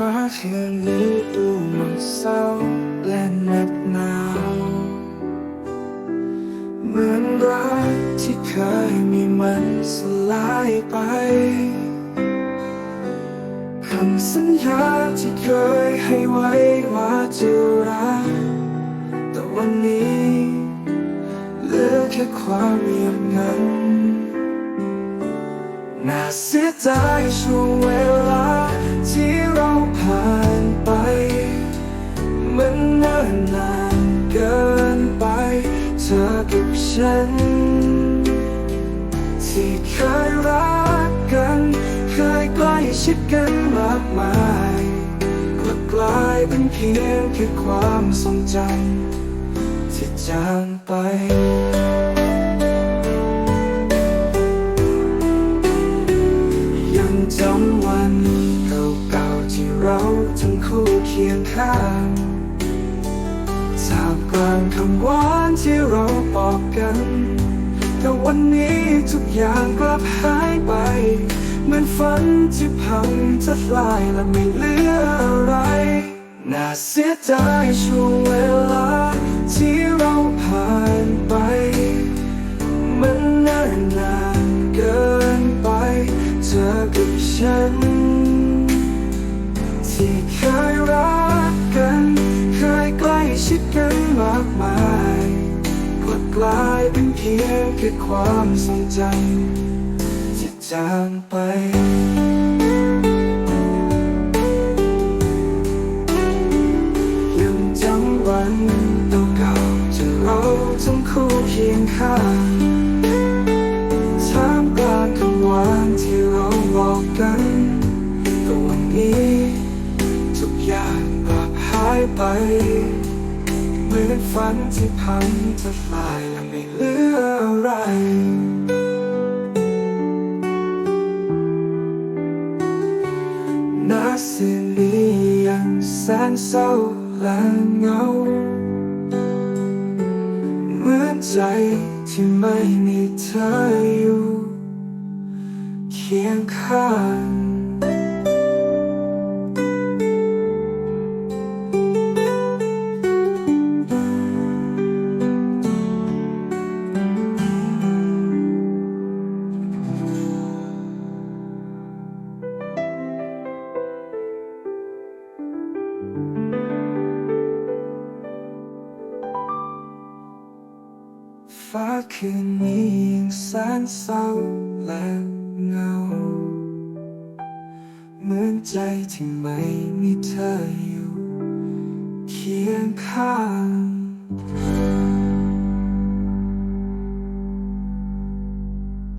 ฟ้าคืนนี้ดูมันเศร้าและเหน็บหนาวเหมือนรักที่เคยมีมันสลายไปคำสัญญาที่เคยให้ไว้ว่าจะรักแต่วันนี้เหลือแค่ความเงียบงันน่าเสียดายช่วงเวลา กับฉัน ที่เคยรักกัน เคยใกล้ชิดกันมากมายกลับกลายเป็นเพียงแค่ความทรงจำที่จางไปยังจำวันเก่าๆที่เราทั้งคู่เคียงข้าง ท่ามกลางคำหวานที่เราบอกกัน แต่วันนี้ทุกอย่างกลับหายไป เหมือนฝันที่พังจะลายและไม่เหลืออะไร น่าเสียดายช่วงเวลาที่เราผ่านไป มันนานนานเกินไป เธอกับฉัน พียงแค่ความทรงจำที่จางไปยังจำวันเก่าๆที่เราทั้งคู่เคียงข้างท่ามกลางคำหวานที่เราบอกกันแต่วันนี้ทุกอย่างกลับหายไปเหมือนฝันที่พังจะลายละไม่ เหลืออะไร นาสิลียังแสนเศร้าและเหงา เหมือนใจที่ไม่มีเธออยู่ เคียงข้าง ฟ้าคืนนี้ยิ่งแสนเศร้าและเงา เหมือนใจที่ไม่มีเธออยู่ เคียงข้าง